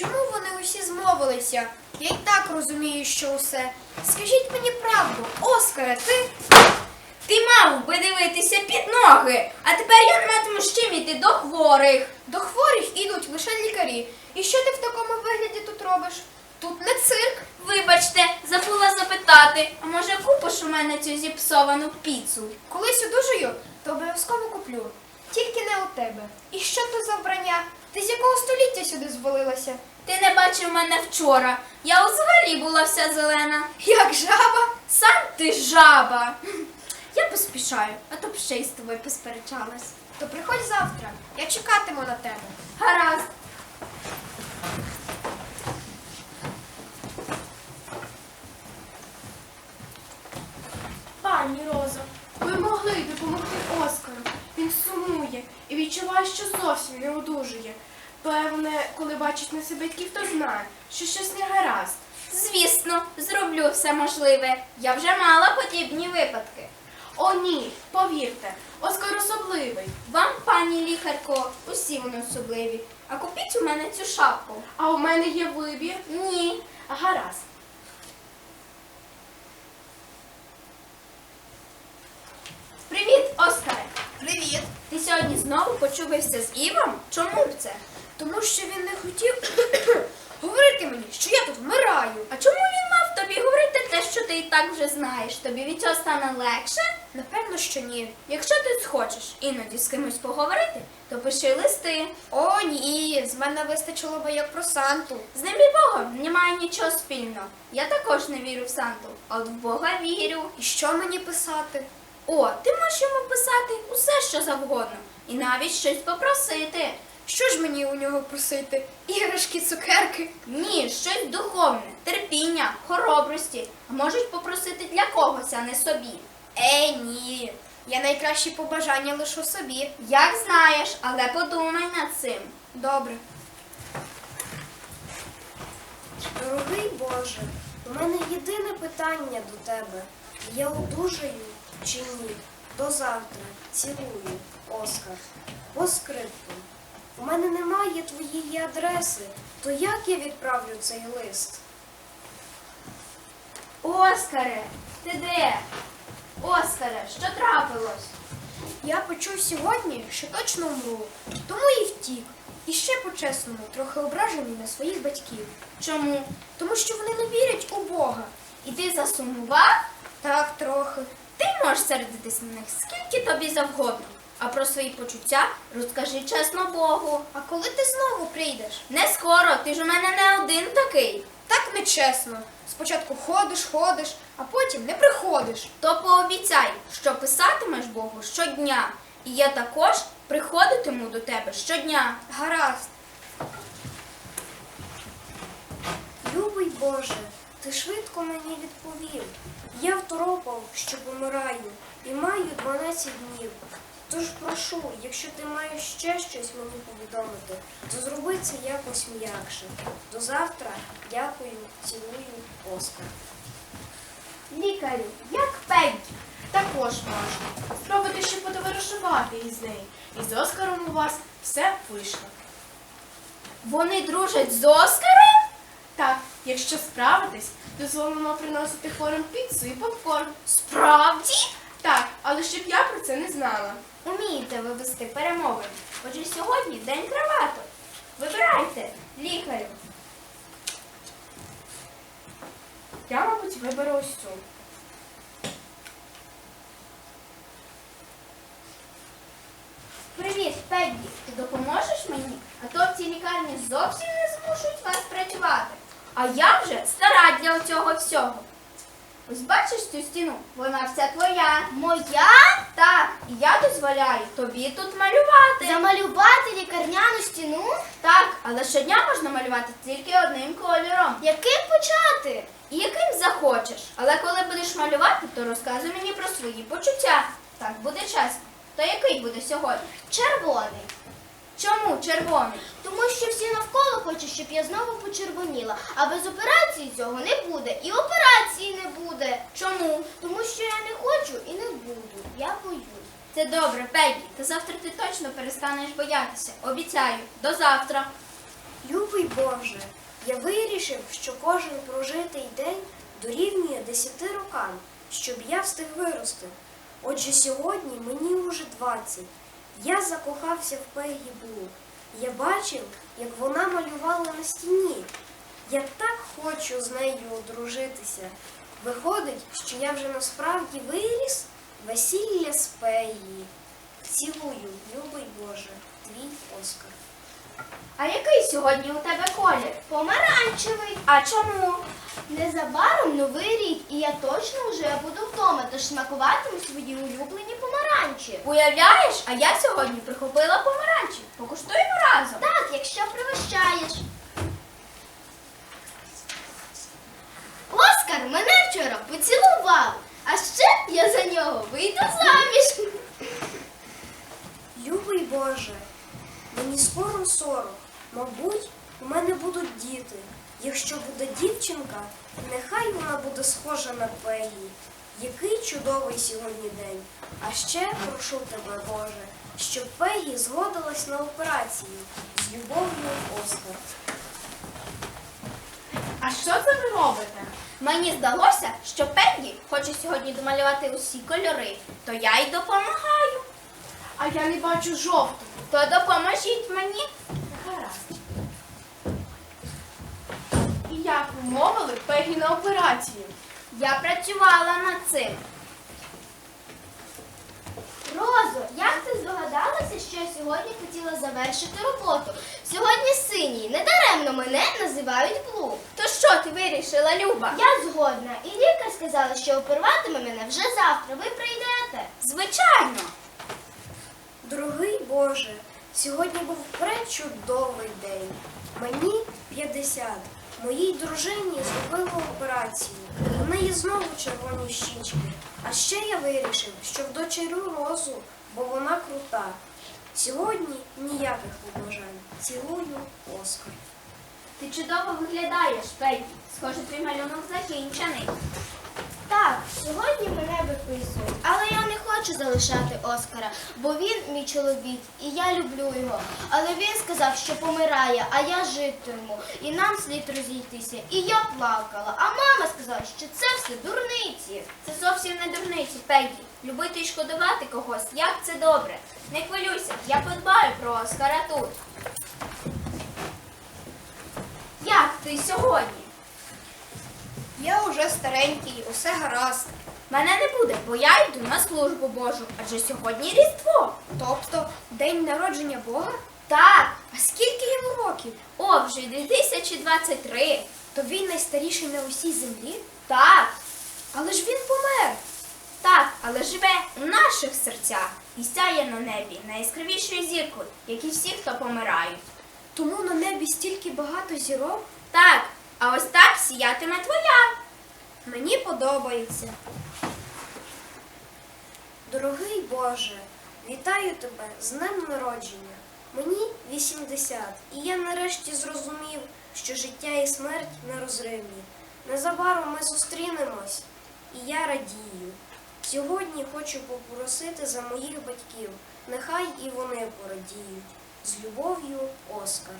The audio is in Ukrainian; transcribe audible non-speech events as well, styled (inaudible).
Чому вони усі змовилися? Я й так розумію, що усе. Скажіть мені правду, Оскаре, ти. Ти мав би дивитися під ноги, а тепер я не матиму з чим іти до хворих. До хворих ідуть лише лікарі. І що ти в такому вигляді тут робиш? Тут не цирк. Вибачте, забула запитати, а може купиш у мене цю зіпсовану піцу? Колись одужаю, то обов'язково куплю. Тільки не у тебе. І що то за вбрання? Ти з якого століття сюди звалилася? Ти не бачив мене вчора. Я взагалі була вся зелена. Як жаба? Сам ти жаба. Я поспішаю, а то б ще й з тобою посперечалась. То приходь завтра. Я чекатиму на тебе. Гаразд. Пані Роза, ви могли допомогти Оскару. Він сумує і відчуває, що зовсім не одужує. Певне, коли бачить на себе батьків, то знає, що щось не гаразд. Звісно, зроблю все можливе. Я вже мала подібні випадки. О, ні, повірте, Оскар особливий. Вам, пані лікарко, усі вони особливі. А купіть у мене цю шапку. А у мене є вибір. Ні. Гаразд. Привіт, Оскаре. Привіт. Ти сьогодні знову почубився з Івом? Чому б це? Тому що він не хотів (coughs) говорити мені, що я тут вмираю. А чому він мав тобі говорити те, що ти і так вже знаєш? Тобі від цього стане легше? Напевно, що ні. Якщо ти схочеш іноді з кимось поговорити, то пиши листи. О, ні, з мене вистачило би як про Санту. З ним і Богом немає нічого спільного. Я також не вірю в Санту, а от в Бога вірю. І що мені писати? О, ти можеш йому писати усе, що завгодно, і навіть щось попросити. Що ж мені у нього просити? Іграшки, цукерки? Ні, щось духовне, терпіння, хоробрості. А можуть попросити для когось, а не собі. Е, ні. Я найкращі побажання лишу собі. Як знаєш, але подумай над цим. Добре. Дорогий Боже, у мене єдине питання до тебе. Я одужаю чи ні? До завтра. Цілую, Оскар. По скрипту. Мене немає твоєї адреси. То як я відправлю цей лист? Оскаре, ти де? Оскаре, що трапилось? Я почув сьогодні, що точно вмру, тому і втік. І ще по-чесному, трохи ображений на своїх батьків. Чому? Тому що вони не вірять у Бога. І ти засумував? Так, трохи. Ти можеш сердитись на них скільки тобі завгодно. А про свої почуття розкажи чесно Богу. А коли ти знову прийдеш? Не скоро, ти ж у мене не один такий. Так нечесно. Спочатку ходиш, ходиш, а потім не приходиш. То пообіцяй, що писатимеш Богу щодня. І я також приходитиму до тебе щодня. Гаразд. Любий Боже, ти швидко мені відповів. Я второпав, що помираю, і маю 12 днів. Тож прошу, якщо ти маєш ще щось мені повідомити, то зроби це якось м'якше. До завтра. Дякую, цілую, Оскар. Лікарю, як Пеггі. Також можна. Спробуйте ще потоваришувати із нею. І з Оскаром у вас все вийшло. Вони дружать з Оскаром? Так, якщо справитесь, дозволено приносити хворим піцу і попкорн. Справді? Але щоб я про це не знала. Умієте ви вести перемовини. Отже, сьогодні день кравату. Вибирайте, лікарю. Я, мабуть, виберу ось цю. Привіт, Пеггі. Ти допоможеш мені? А то в цій лікарні зовсім не змушують вас працювати. А я вже стара для цього всього. Ось бачиш цю стіну? Вона вся твоя. Моя? Так, і я дозволяю тобі тут малювати. Замалювати лікарняну стіну? Так, але щодня можна малювати тільки одним кольором. Яким почати? Яким захочеш. Але коли будеш малювати, то розказуй мені про свої почуття. Так буде чесно. То який буде сьогодні? Червоний. Чому червоний? Тому що всі навколо хочуть, щоб я знову почервоніла. А без операції цього не буде. І операції не буде. Чому? Тому що я не хочу і не буду. Я боюсь. Це добре, Пеггі. Та завтра ти точно перестанеш боятися. Обіцяю. До завтра. Любий Боже, я вирішив, що кожен прожитий день дорівнює 10 рокам, щоб я встиг вирости. Отже, сьогодні мені уже 20. Я закохався в Пегі Блу. Я бачив, як вона малювала на стіні. Я так хочу з нею одружитися. Виходить, що я вже насправді виріс весілля з Пегі. Цілую, любий Боже, твій Оскар. А який сьогодні у тебе колір? Помаранчевий. А чому? Незабаром новий рік, і я точно вже буду вдома, тож смакуватиму свої улюблені помаранчі. Уявляєш, а я сьогодні прихопила помаранчі. Покуштуємо разом. Так, якщо пригощаєш. Оскар мене вчора поцілував, а ще я за нього вийду заміж. Любий Боже, мені скоро сорок. Мабуть, у мене будуть діти. Якщо буде дівчинка, нехай вона буде схожа на Пегі. Який чудовий сьогодні день. А ще прошу тебе, Боже, щоб Пегі згодилась на операцію. З любов'ю, Оскар. А що це ви робите? Мені здалося, що Пенні хоче сьогодні домалювати усі кольори, то я й допомагаю. А я не бачу жовтого. То допоможіть мені. Гаразд. Як мовили Пегі на операцію? Я працювала над цим. Розо, як ти здогадалася, що я сьогодні хотіла завершити роботу? Сьогодні синій, недаремно мене називають Блу. То що ти вирішила, Люба? Я згодна, і лікар сказала, що оперуватиме мене вже завтра. Ви прийдете. Звичайно. Дорогий Боже, сьогодні був пречудовий день. Мені 50. Моїй дружині зробили операцію. У неї знову червоні щічки. А ще я вирішив, що вдочерю розу, бо вона крута. Сьогодні ніяких побажань. Цілую Оскар. Ти чудово виглядаєш, Петті. Схоже, твій малюнок закінчений. Так, сьогодні мене виписують, але я не хочу залишати Оскара, бо він мій чоловік, і я люблю його. Але він сказав, що помирає, а я житиму, і нам слід розійтися. І я плакала. А мама сказала, що це все дурниці. Це зовсім не дурниці, Пеггі. Любити і шкодувати когось, як це добре. Не хвилюйся, я подбаю про Оскара тут. Як ти сьогодні? Я уже старенький, усе гаразд. Мене не буде, бо я йду на службу Божу, адже сьогодні Різдво. Тобто день народження Бога? Так, А скільки йому років? о, вже 2023. То він найстаріший на усій землі? Так, Але ж він помер. так, але живе у наших серцях і сяє на небі найяскравішою зіркою, як і всі, хто помирають. Тому на небі стільки багато зірок. Так, а ось так сіятиме твоя. Мені подобається. Дорогий Боже, вітаю тебе з днем народження. Мені 80, і я нарешті зрозумів, що життя і смерть нерозривні. Незабаром ми зустрінемось, і я радію. Сьогодні хочу попросити за моїх батьків, нехай і вони порадіють. З любов'ю, Оскар.